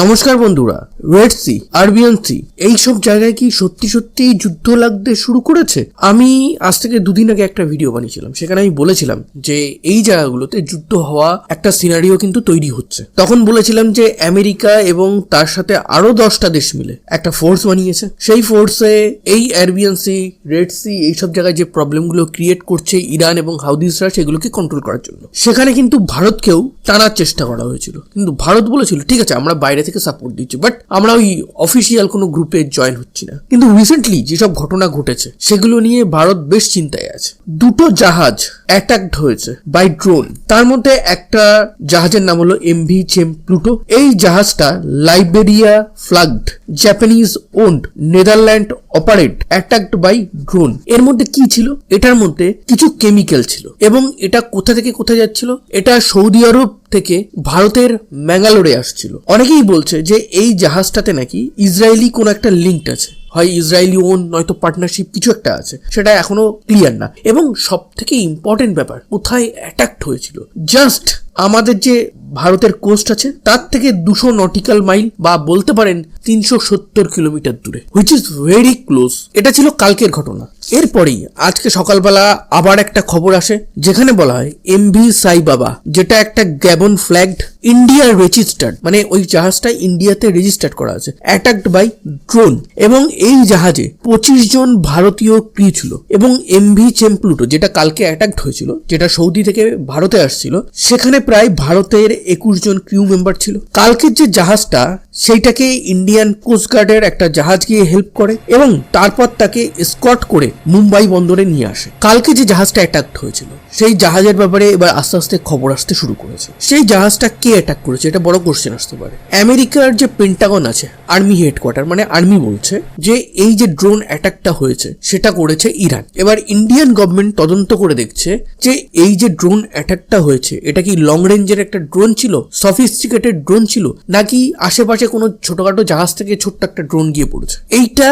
নমস্কার বন্ধুরা Red Sea Arabian C এইসব জায়গায় কি সত্যি সত্যি যুদ্ধ লাগতে শুরু করেছে? আমি আজ থেকে দুদিন আগে একটা ভিডিও বানিয়েছিলাম, সেখানে আমি বলেছিলাম যে এই জায়গাগুলোতে যুদ্ধ হওয়া একটা সিনারিও কিন্তু তৈরি হচ্ছে। তখন বলেছিলাম যে আমেরিকা এবং তার সাথে আরও দশটা দেশ মিলে একটা ফোর্স বানিয়েছে। সেই ফোর্সে এই আরবিয়ান সি রেড সি এইসব জায়গায় যে প্রবলেমগুলো ক্রিয়েট করছে ইরান এবং হাউদিসরা সেগুলোকে কন্ট্রোল করার জন্য। সেখানে কিন্তু ভারতকেও টানার চেষ্টা করা হয়েছিল। কিন্তু ভারত বলেছিল, ঠিক আছে, আমরা বাইরে থেকে সাপোর্ট দিচ্ছি। বাট আমরা ওই অফিসিয়াল কোনো গ্রুপে জয়েন হচ্ছি না। কিন্তু রিসেন্টলি যেসব ঘটনা ঘটেছে, সেগুলো নিয়ে ভারত বেশ চিন্তায় আছে। দুটো জাহাজ অ্যাটাকড হয়েছে বাই ড্রোন তার মধ্যে একটা জাহাজের নাম হলো এমভি চেম প্লুটো এই জাহাজটা Liberia flagged Japanese owned Netherland operate attacked by drone এর মধ্যে কি ছিল? এটার মধ্যে কিছু কেমিক্যাল ছিল। এবং এটা কোথা থেকে কোথায় যাচ্ছিল? এটা সৌদি আরব থেকে ভারতের ম্যাঙ্গালোরে আসছিল। অনেকেই বলছে যে এই জাহাজটাতে নাকি ইসরায়েলি কোনো একটা লিঙ্ক আছে। হয় ইসরায়েলি ওন নয়তো পার্টনারশিপ কিছু একটা আছে। সেটা এখনও ক্লিয়ার না। এবং সব থেকে ইম্পর্টেন্ট ব্যাপার, কোথায় অ্যাটাক্ট হয়েছিল। জাস্ট আমাদের যে ভারতের কোস্ট আছে, তার থেকে দুশো নটিক্যাল মাইল বা বলতে পারেন তিনশো সত্তর কিলোমিটার দূরে হুইচ ইজ ভেরি ক্লোজ এটা ছিল কালকের ঘটনা। এরপরেই আজকে সকালবেলা আবার একটা খবর আসে, যেখানে বলা হয় এমভি সাই বাবা, যেটা একটা গ্যাবন ফ্ল্যাগড ইন্ডিয়া রেজিস্টার্ড মানে ওই জাহাজটা ইন্ডিয়াতে রেজিস্টার্ড করা আছে, অ্যাটাকড বাই ড্রোন, এবং এই জাহাজে পঁচিশ জন ভারতীয় ক্রি ছিল, এবং এমভি চেম্পলুটো যেটা কালকে অ্যাটাকড হয়েছিল, যেটা সৌদি থেকে ভারতে আসছিল, সেখানে প্রায় ভারতের একুশ জন ক্রিউ মেম্বার ছিল। কালকের যে জাহাজটা সেইটাকে ইন্ডিয়ান কোস্টগার্ডের একটা জাহাজ গিয়ে হেল্প করে এবং তারপর তাকে স্কট করে মুম্বাই বন্দরে নিয়ে আসে। কালকে যে জাহাজটা অ্যাটাক হয়েছিল, সেই জাহাজের ব্যাপারে এবার আস্তে আস্তে খবর আসতে শুরু করেছে। সেই জাহাজটা কে অ্যাটাক করেছে, এটা বড় কোশ্চেন আসতে পারে। আমেরিকার যে পেন্টাগন আছে আর্মি হেডকোয়ার্টার মানে আর্মি বলছে যে এই যে ড্রোন অ্যাটাকটা হয়েছে, সেটা করেছে ইরান। এবার ইন্ডিয়ান গভর্নমেন্ট তদন্ত করে দেখছে যে এই যে ড্রোন অ্যাটাকটা হয়েছে, এটা কি লং রেঞ্জের একটা ড্রোন ছিল সফিস্টিকেটেড ড্রোন ছিল, নাকি আশেপাশে কোনো ছোটখাটো জাহাজ থেকে ছোট্ট একটা ড্রোন গিয়ে পড়েছে। এইটা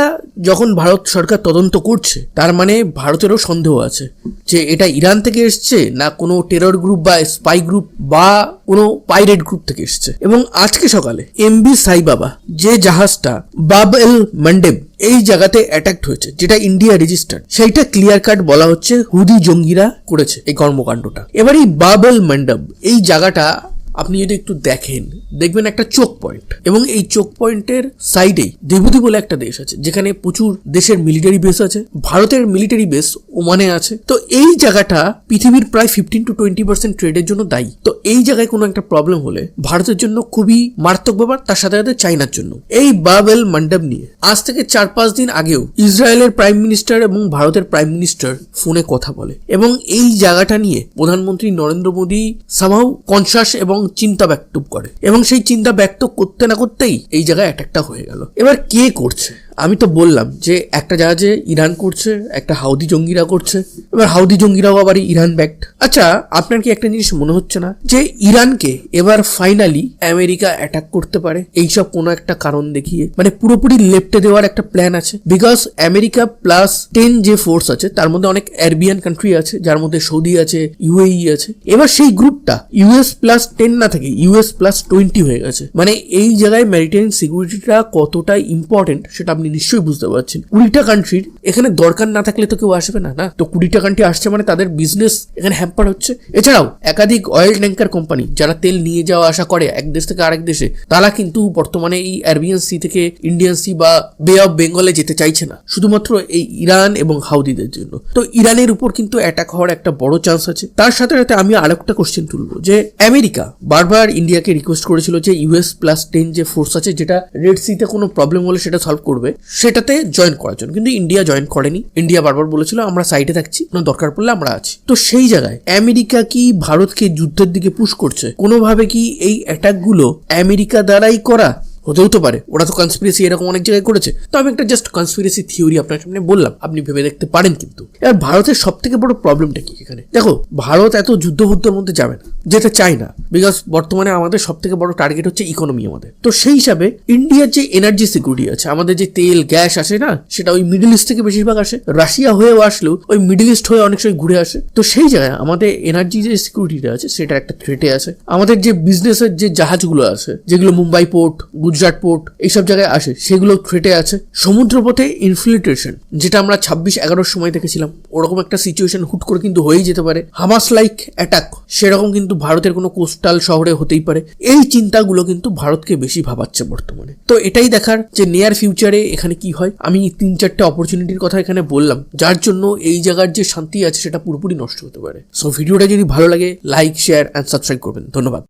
যখন ভারত সরকার তদন্ত করছে, তার মানে ভারতেরও সন্দেহ আছে যে এটা ইরান থেকে এসছে না কোনো টেরর গ্রুপ বা স্পাই গ্রুপ বা কোনো পাইরেট গ্রুপ থেকে এসছে। এবং আজকে সকালে এমবি সাইবাবা যে জাহাজটা বাব এল মান্ডেব এই জায়গাতে অ্যাটাক্ট হয়েছে, যেটা ইন্ডিয়া রেজিস্টার্ড সেইটা ক্লিয়ার কাট বলা হচ্ছে হুদি জঙ্গিরা করেছে এই কর্মকাণ্ডটা। এবার এই বাবল মন্ডপ এই জায়গাটা আপনি যদি একটু দেখেন, দেখবেন একটা চোক পয়েন্ট এবং এই চোক পয়েন্টের সাইডেই দেবুদি বলে একটা দেশ আছে, যেখানে প্রচুর দেশের মিলিটারি বেস আছে, ভারতের মিলিটারি বেস ওমানে আছে। তো এই জায়গাটা পৃথিবীর প্রায় ফিফটিন টু টোয়েন্টি পার্সেন্ট ট্রেডের জন্য দায়ী। তো এই জায়গায় কোনো একটা প্রবলেম হলে ভারতের জন্য খুবই মারাত্মক ব্যাপার, তার সাথে সাথে চাইনার জন্য। এই বাবেল মন্ডপ নিয়ে আজ থেকে চার পাঁচ দিন আগেও ইসরায়েলের প্রাইম মিনিস্টার এবং ভারতের প্রাইম মিনিস্টার ফোনে কথা বলে। এবং এই জায়গাটা নিয়ে প্রধানমন্ত্রী নরেন্দ্র মোদী সামাও কনসাস এবং চিন্তা ব্যক্ত করে। এবং সেই চিন্তা ব্যক্ত করতে না করতেই এই জায়গায় অ্যাটাকটা হয়ে গেল। এবার কে করছে? আমি তো বললাম যে একটা জাহাজে ইরান করছে, একটা হাউদি জঙ্গিরা করছে, এবার হাউদি জঙ্গিরাও আবার ইরান ব্যাক্ট আচ্ছা আপনার কি একটা জিনিস মনে হচ্ছে না? যে ইরানকে এবার ফাইনালি আমেরিকা অ্যাটাক করতে পারে, এইসব কোনো একটা কারণ দেখিয়ে মানে পুরোপুরি লেপটে দেওয়ার একটা প্ল্যান আছে। বিকজ আমেরিকা প্লাস টেন যে ফোর্স আছে, তার মধ্যে অনেক অ্যারবিয়ান কান্ট্রি আছে, যার মধ্যে সৌদি আছে ইউএই আছে। এবার সেই গ্রুপটা ইউএস প্লাস টেন না থেকে ইউএস প্লাস টোয়েন্টি হয়ে গেছে। মানে এই জায়গায় ম্যারিটাইম সিকিউরিটিটা কতটা ইম্পর্টেন্ট সেটা আপনি নিশ্চয়ই বুঝতে পারছেন। কুড়িটা কান্ট্রির এখানে দরকার না থাকলে তো কেউ আসবে না না? তো কুড়িটা কান্ট্রি আসছে মানে তাদের বিজনেস এখানে হ্যাম্পার হচ্ছে। এছাড়াও, একাধিক অয়েল ট্যাঙ্কার কোম্পানি যারা তেল নিয়ে যাওয়া আসা করে এক দেশ থেকে আরেক দেশে, তারা কিন্তু বর্তমানে এই অ্যারবিয়ান সি থেকে ইন্ডিয়ান সি বা বে অফ বেঙ্গলে যেতে চাইছে না, শুধুমাত্র এই ইরান এবং হাউদিদের জন্য। তো ইরানের উপর কিন্তু অ্যাটাক হওয়ার একটা বড় চান্স আছে। তার সাথে সাথে আমি আরেকটা কোশ্চেন তুলবো, যে আমেরিকা বারবার ইন্ডিয়াকে রিকোয়েস্ট করেছিল যে ইউএস প্লাস টেন যে ফোর্স আছে, যেটা রেড সিতে কোনো প্রবলেম হলে সেটা সলভ করবে সেটাতে জয়েন করার জন্য। কিন্তু ইন্ডিয়া জয়েন করেনি। ইন্ডিয়া বারবার বলেছিল, আমরা সাইডে থাকছি, কোনো দরকার পড়লে আমরা আছি। তো সেই জায়গায় আমেরিকা কি ভারতকে যুদ্ধের দিকে পুশ করছে? কোনোভাবে কি এই অ্যাটাকগুলো আমেরিকা দ্বারাই করা হতেও তো পারে। ওরা তো কনস্পিরেসি এরকম অনেক জায়গায় করেছে। তো আমি একটা জাস্ট কনস্পিরেসি থিওরি আপনার সামনে বললাম। আপনি ভেবে দেখতে পারেন কিন্তু। এবার ভারতের সব থেকে বড় প্রবলেমটা কি এখানে? দেখো, ভারত এত যুদ্ধ মধ্যে যাবে না যেতে চায় না। বিকজ বর্তমানে আমাদের সব থেকে বড় টার্গেট হচ্ছে ইকোনমি আমাদের। তো সেই হিসাবে ইন্ডিয়ার যে এনার্জি সিকিউরিটি আছে, আমাদের যে তেল গ্যাস আসে না, সেটা ওই মিডল ইস্ট থেকে বেশিরভাগ আসে। রাশিয়া হয়েও আসলেও ওই মিডল ইস্ট হয়ে অনেক সময় ঘুরে আসে। তো সেই জায়গায় আমাদের এনার্জি যে সিকিউরিটিটা আছে সেটা একটা থ্রেটে আছে। আমাদের যে বিজনেসের যে জাহাজগুলো আছে, যেগুলো মুম্বাই পোর্ট গুজরাট পোর্ট এইসব জায়গায় আসে, সেগুলো থ্রেটে আছে। সমুদ্রপথে ইনফিল্ট্রেশন যেটা আমরা ছাব্বিশ এগারোর সময় দেখেছিলাম। ওরকম একটা সিচুয়েশন হুট করে কিন্তু হয়েই যেতে পারে। হামাস লাইক অ্যাটাক সেরকম কিন্তু ভারতের কোনো কোস্টাল শহরে হতেই পারে। এই চিন্তাগুলো কিন্তু ভারতকে বেশি ভাবাচ্ছে বর্তমানে। তো এটাই দেখার যে নিয়ার ফিউচারে এখানে কি হয়। আমি তিন চারটে অপরচুনিটির কথা এখানে বললাম, যার জন্য এই জায়গার যে শান্তি আছে, সেটা পুরোপুরি নষ্ট হতে পারে। সো ভিডিওটা যদি ভালো লাগে লাইক শেয়ার অ্যান্ড সাবস্ক্রাইব করবেন। ধন্যবাদ।